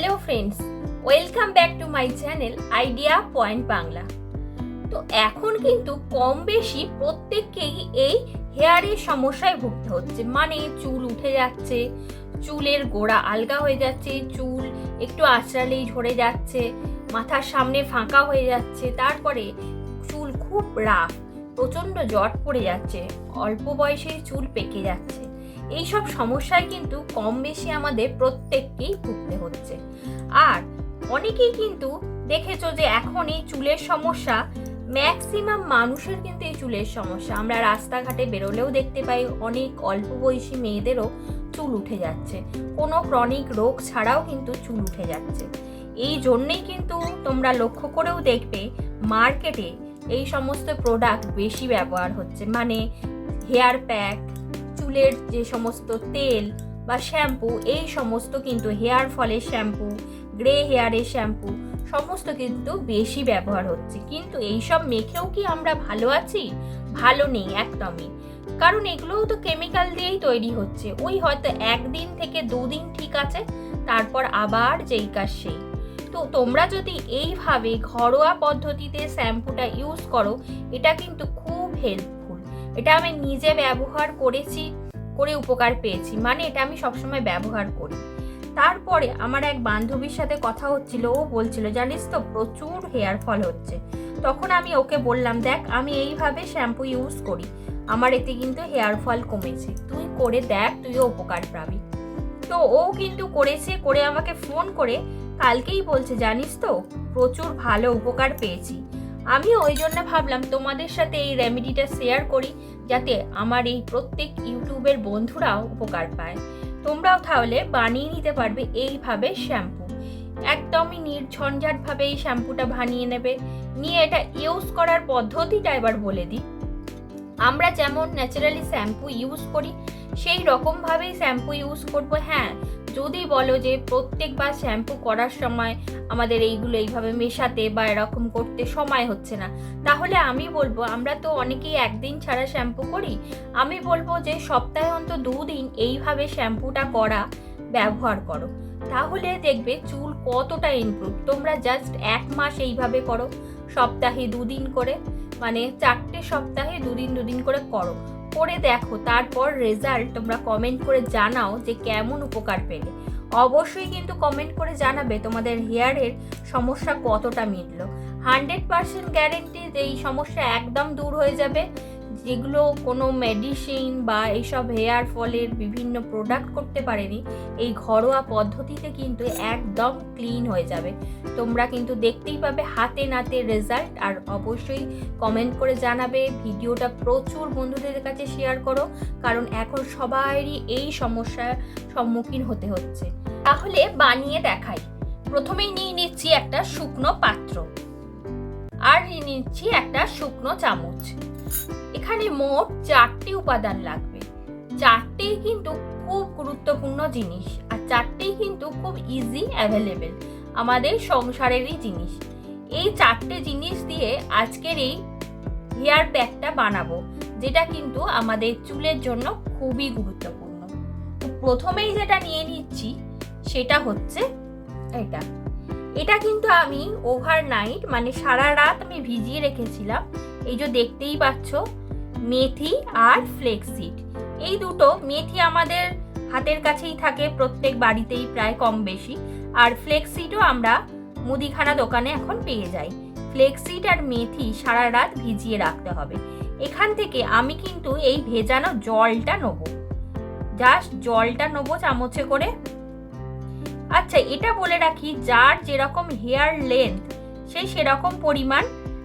Hello friends welcome back to my channel Idea Point Bangla তো এখন কিন্তু কম বেশি প্রত্যেককেই এই হেয়ারের সমস্যায় ভুগতে হচ্ছে। মানে চুল উঠে যাচ্ছে, চুলের গোড়া আলগা হয়ে যাচ্ছে, চুল একটু আঁচড়ালেই ঝরে যাচ্ছে, মাথার সামনে ফাঁকা হয়ে যাচ্ছে, তারপরে চুল খুব রাফ প্রচণ্ড জট পড়ে যাচ্ছে, অল্প বয়সেই চুল পেকে যাচ্ছে। এইসব সমস্যায় কিন্তু কম বেশি আমাদের প্রত্যেককেই ভুগতে হচ্ছে। আর অনেকেই কিন্তু দেখেছ যে এখন এই চুলের সমস্যা ম্যাক্সিমাম মানুষের কিন্তু এই চুলের সমস্যা। আমরা রাস্তাঘাটে বেরোলেও দেখতে পাই অনেক অল্প বয়সী মেয়েদেরও চুল উঠে যাচ্ছে। কোনো ক্রনিক রোগ ছাড়াও কিন্তু চুল উঠে যাচ্ছে। এই জন্যেই কিন্তু তোমরা লক্ষ্য করেও দেখবে মার্কেটে এই সমস্ত প্রোডাক্ট বেশি ব্যবহার হচ্ছে। মানে হেয়ার প্যাক চুলের যে সমস্ত তেল বা শ্যাম্পু, এই সমস্ত কিন্তু হেয়ার ফলের শ্যাম্পু, গ্রে হেয়ারের শ্যাম্পু, সমস্ত কিন্তু বেশি ব্যবহার হচ্ছে। কিন্তু এইসব মেখেও কি আমরা ভালো আছি? ভালো নেই একদমই। কারণ এগুলোও তো কেমিক্যাল দিয়েই তৈরি হচ্ছে। ওই হয়তো একদিন থেকে দুদিন ঠিক আছে, তারপর আবার যেই কাজ সেই। তো তোমরা যদি এইভাবে ঘরোয়া পদ্ধতিতে শ্যাম্পুটা ইউজ করো, এটা কিন্তু খুব হেল্পফুল এটা আমি নিজে ব্যবহার করেছি, করে উপকার পেয়েছি। মানে এটা আমি সবসময় ব্যবহার করি। তারপরে আমার এক বান্ধবীর সাথে কথা হচ্ছিল, ও বলছিল, জানিস তো, প্রচুর হেয়ার ফল হচ্ছে। তখন আমি ওকে বললাম, দেখ, আমি এইভাবে শ্যাম্পু ইউজ করি। আমার এতে কিন্তু হেয়ার ফল কমেছে। তুই করে দেখ, তুইও উপকার পাবি। তো ও কিন্তু করেছে, করে আমাকে ফোন করে কালকেই বলছে, জানিস তো, প্রচুর ভালো উপকার পেয়েছি। আমি ওই জন্য ভাবলাম তোমাদের সাথে এই রেমেডিটা শেয়ার করি, যাতে আমার এই প্রত্যেক ইউটিউবের বন্ধুরাও উপকার পায়। তোমরাও তাহলে বানিয়ে নিতে পারবে এইভাবে শ্যাম্পু একদমই নির্ঝঞ্ঝাটভাবে এই শ্যাম্পুটা বানিয়ে নেবে। নিয়ে এটা ইউজ করার পদ্ধতিটা এবার বলে দিই। আমরা যেমন ন্যাচারালি শ্যাম্পু ইউজ করি, সেই রকমভাবেই শ্যাম্পু ইউজ করব। হ্যাঁ যদি বলো যে প্রত্যেকবার শ্যাম্পু করার সময় আমাদের এইগুলো এইভাবে মেশাতে বা এরকম করতে সময় হচ্ছে না। তাহলে আমি বলব, আমরা তো অনেকেই একদিন ছাড়া শ্যাম্পু করি। আমি বলব যে সপ্তাহে অন্তত দুদিন এইভাবে শ্যাম্পুটা করা ব্যবহার করো। তাহলে দেখবে চুল কতটা ইমপ্রুভ তোমরা জাস্ট এক মাস এইভাবে করো, সপ্তাহে দুদিন করে মানে চারটে সপ্তাহে দুদিন দুদিন করে করো। করে দেখো, তারপর রেজাল্ট তোমরা কমেন্ট করে জানাও যে কেমন উপকার পেলে। অবশ্যই কিন্তু কমেন্ট করে জানাবে তোমাদের হেয়ারের সমস্যা কতটা মিটলো। হান্ড্রেড পার্সেন্ট গ্যারেন্টি যে এই সমস্যা একদম দূর হয়ে যাবে। যেগুলো কোনো মেডিসিন বা এইসব হেয়ার ফলের বিভিন্ন প্রোডাক্ট করতে পারেনি। এই ঘরোয়া পদ্ধতিতে কিন্তু একদম ক্লিন হয়ে যাবে। তোমরা কিন্তু দেখতেই পাবে হাতে নাতে রেজাল্ট আর অবশ্যই কমেন্ট করে জানাবে। ভিডিওটা প্রচুর বন্ধুদের কাছে শেয়ার করো, কারণ এখন সবারই এই সমস্যার সম্মুখীন হতে হচ্ছে। তাহলে বানিয়ে দেখাই। প্রথমেই নিয়ে নিচ্ছি একটা শুকনো পাত্র। আর নিচ্ছি একটা শুকনো চামচ। এখানে মোট চারটি উপাদান লাগবে। চারটেই কিন্তু খুব গুরুত্বপূর্ণ জিনিস আর চারটেই কিন্তু খুব ইজি অ্যাভেলেবেল আমাদের সংসারেরই জিনিস। এই চারটে জিনিস দিয়ে আজকের এই হেয়ার প্যাকটা বানাবো, যেটা কিন্তু আমাদের চুলের জন্য খুবই গুরুত্বপূর্ণ। প্রথমেই যেটা নিয়ে নিচ্ছি, সেটা হচ্ছে এটা। এটা কিন্তু আমি ওভারনাইট মানে সারা রাত আমি ভিজিয়ে রেখেছিলাম। এই যে দেখতেই পাচ্ছ মেথি আর ফ্লেক্সিড এই দুটো মেথি আমাদের হাতের কাছেই থাকে, প্রত্যেক বাড়িতেই প্রায় কম বেশি। আর ফ্লেক্সিডও আমরা মুদিখানা দোকানে এখন পেয়ে যাই। ফ্লেক্সিড আর মেথি সারা রাত ভিজিয়ে রাখতে হবে। এখান থেকে আমি কিন্তু এই ভেজানো জলটা নেব। জাস্ট জলটা নেব চামচে করে। আচ্ছা এটা বলে রাখি, যার যেরকম হেয়ার লেন্থ, সে সেরকম পরিমাণ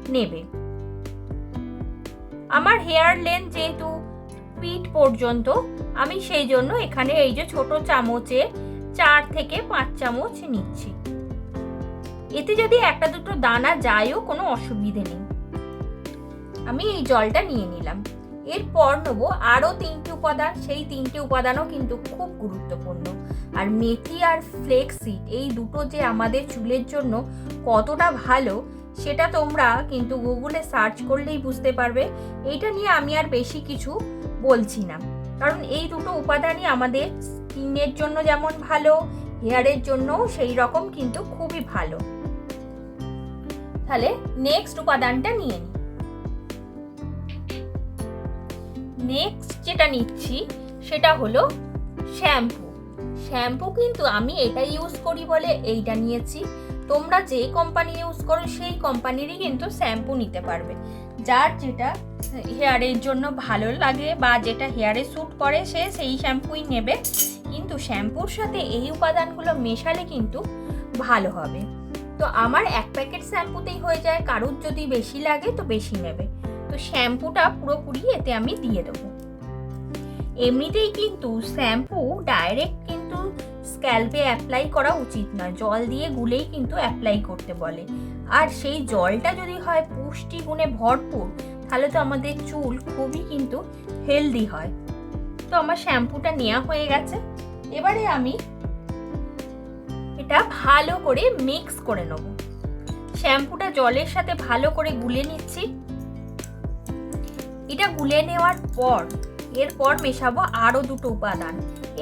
নেবে। আমার হেয়ার লেন্থ যেহেতু পিঠ পর্যন্ত, আমি সেই জন্য এখানে এই যে ছোট চামচে চার থেকে পাঁচ চামচ নিচ্ছি। এতে যদি একটা দুটো দানা যায়ও কোনো অসুবিধে নেই। আমি এই জলটা নিয়ে নিলাম। এরপর নেব আরও তিনটি উপাদান। সেই তিনটে উপাদানও কিন্তু খুব গুরুত্বপূর্ণ। আর মেথি আর ফ্লেক্সিড এই দুটো যে আমাদের চুলের জন্য কতটা ভালো সেটা তোমরা কিন্তু গুগলে সার্চ করলেই বুঝতে পারবে। এইটা নিয়ে আমি আর বেশি কিছু বলছি না। কারণ এই দুটো উপাদানই আমাদের স্কিনের জন্য যেমন ভালো, হেয়ারের জন্যও সেই রকম কিন্তু খুবই ভালো। তাহলে নেক্সট উপাদানটা নিয়ে নিই নেক্সট যেটা নিচ্ছি সেটা হলো শ্যাম্পু শ্যাম্পু কিন্তু আমি এটা ইউজ করি বলে এইটা নিয়েছি। তোমরা যেই কোম্পানি ইউজ করো, সেই কোম্পানিরই কিন্তু শ্যাম্পু নিতে পারবে। যার যেটা হেয়ারের জন্য ভালো লাগে বা যেটা হেয়ারে স্যুট করে, সে সেই শ্যাম্পুই নেবে। কিন্তু শ্যাম্পুর সাথে এই উপাদানগুলো মেশালে কিন্তু ভালো হবে। তো আমার এক প্যাকেট শ্যাম্পুতেই হয়ে যায়, কারুর যদি বেশি লাগে তো বেশি নেবে। তো শ্যাম্পুটা পুরোপুরি এতে আমি দিয়ে দেবো। এমনিতেই কিন্তু শ্যাম্পু ডাইরেক্ট স্ক্যাল্পে অ্যাপ্লাই করা উচিত নয়। জল দিয়ে গুলেই কিন্তু অ্যাপ্লাই করতে বলে। আর সেই জলটা যদি হয় পুষ্টি গুণে ভরপুর, তাহলে তো আমাদের চুল খুবই কিন্তু হেলদি হয়। তো আমার শ্যাম্পুটা নেওয়া হয়ে গেছে। এবারে আমি এটা ভালো করে মিক্স করে নেব। শ্যাম্পুটা জলের সাথে ভালো করে গুলে নিচ্ছি। এটা গুলে নেওয়ার পর এরপর মেশাবো আরও দুটো উপাদান।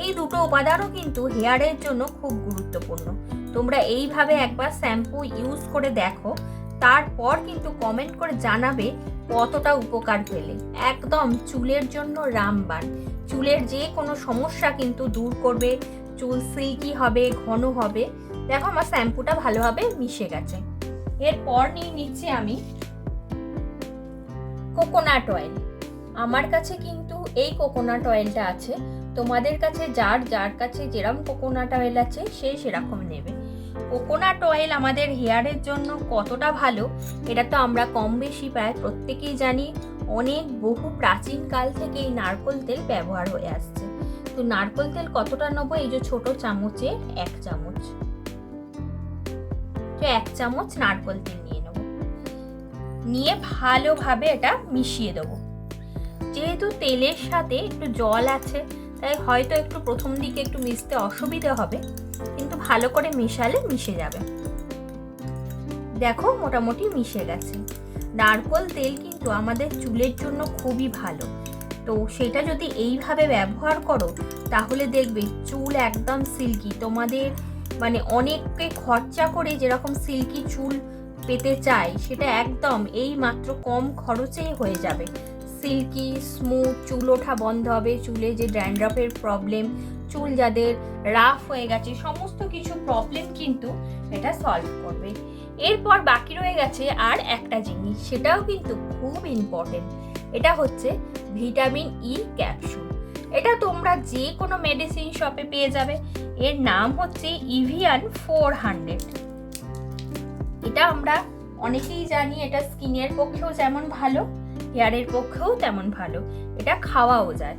এই দুটো উপাদানও কিন্তু হেয়ারের জন্য খুব গুরুত্বপূর্ণ। তোমরা এইভাবে একবার শ্যাম্পু ইউজ করে দেখো, তারপর কিন্তু কমেন্ট করে জানাবে কতটা উপকার পেলে। একদম চুলের জন্য রামবান চুলের যে কোনো সমস্যা কিন্তু দূর করবে, চুল সিল্কি হবে, ঘন হবে। দেখো আমার শ্যাম্পুটা ভালোভাবে মিশে গেছে। এরপর নিয়ে নিচ্ছি আমি কোকোনাট অয়েল আমার কাছে কিন্তু এই কোকোনাট অয়েলটা আছে। তোমাদের কাছে যার যার কাছে যেরকম কোকোনাট অয়েল আছে, সে সেরকম নেবে। কোকোনাট অয়েল আমাদের হেয়ারের জন্য কতটা ভালো, এটা তো আমরা কম বেশি প্রায় প্রত্যেকেই জানি। অনেক বহু প্রাচীন কাল থেকে এই নারকোল তেল ব্যবহার হয়ে আসছে। তো নারকোল তেল কতটা নেব? এই যে ছোট চামচের এক চামচ। তো এক চামচ নারকোল তেল নিয়ে নেব। নিয়ে ভালোভাবে এটা মিশিয়ে দেবো। যেহেতু তেলের সাথে একটু জল আছে, তাই হয়তো একটু প্রথম দিকে একটু মিশতে অসুবিধে হবে, কিন্তু ভালো করে মেশালে মিশে যাবে। দেখো মোটামুটি মিশে গেছে। নারকোল তেল কিন্তু আমাদের চুলের জন্য খুবই ভালো। তো সেটা যদি এইভাবে ব্যবহার করো, তাহলে দেখবে চুল একদম সিল্কি। তোমাদের মানে অনেককে খরচা করে যেরকম সিল্কি চুল পেতে চায়, সেটা একদম এই মাত্র কম খরচেই হয়ে যাবে। সিল্কি স্মুথ চুল ওঠা বন্ধ হবে, চুলে যে ড্যান্ড্রফের প্রবলেম চুল যাদের রাফ হয়ে গেছে, সমস্ত কিছু প্রবলেম কিন্তু এটা সলভ করবে। এরপর বাকি রয়ে গেছে আর একটা জিনিস, সেটাও কিন্তু খুব ইম্পর্টেন্ট এটা হচ্ছে ভিটামিন ই ক্যাপসুল এটা তোমরা যে কোনো মেডিসিন শপে পেয়ে যাবে। এর নাম হচ্ছে ইভিয়ান ফোর হান্ড্রেড এটা আমরা অনেকেই জানি, এটা স্কিনের পক্ষেও যেমন ভালো। হেয়ারের পক্ষেও তেমন ভালো। এটা খাওয়াও যায়।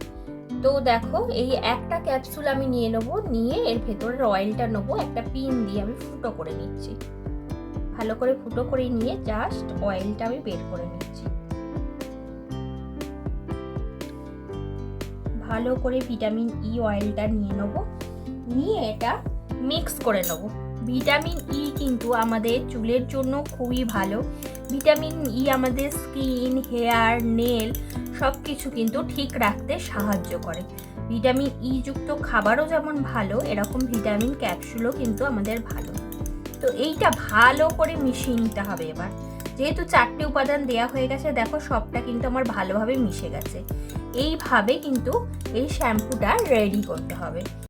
তো দেখো, এই একটা ক্যাপসুল আমি নিয়ে নেব, নিয়ে এর ভেতরের অয়েলটা নেব, একটা পিন দিয়ে আমি ফুটো করে নিচ্ছি। ভালো করে ফুটো করে নিয়ে জাস্ট অয়েলটা আমি বের করে নিচ্ছি। ভালো করে ভিটামিন ই অয়েলটা নিয়ে নেব। নিয়ে এটা মিক্স করে নেব। ভিটামিন ই কিন্তু আমাদের চুলের জন্য খুবই ভালো। ভিটামিন ই আমাদের স্কিন, হেয়ার, নেল সব কিছু কিন্তু ঠিক রাখতে সাহায্য করে। ভিটামিন ই যুক্ত খাবারও যেমন ভালো, এরকম ভিটামিন ক্যাপসুলও কিন্তু আমাদের ভালো। তো এইটা ভালো করে মিশিয়ে নিতে হবে এবার। যেহেতু চারটে উপাদান দেয়া হয়ে গেছে, দেখো সবটা কিন্তু আমার ভালোভাবে মিশে গেছে। এইভাবে কিন্তু এই শ্যাম্পুটা রেডি করতে হবে।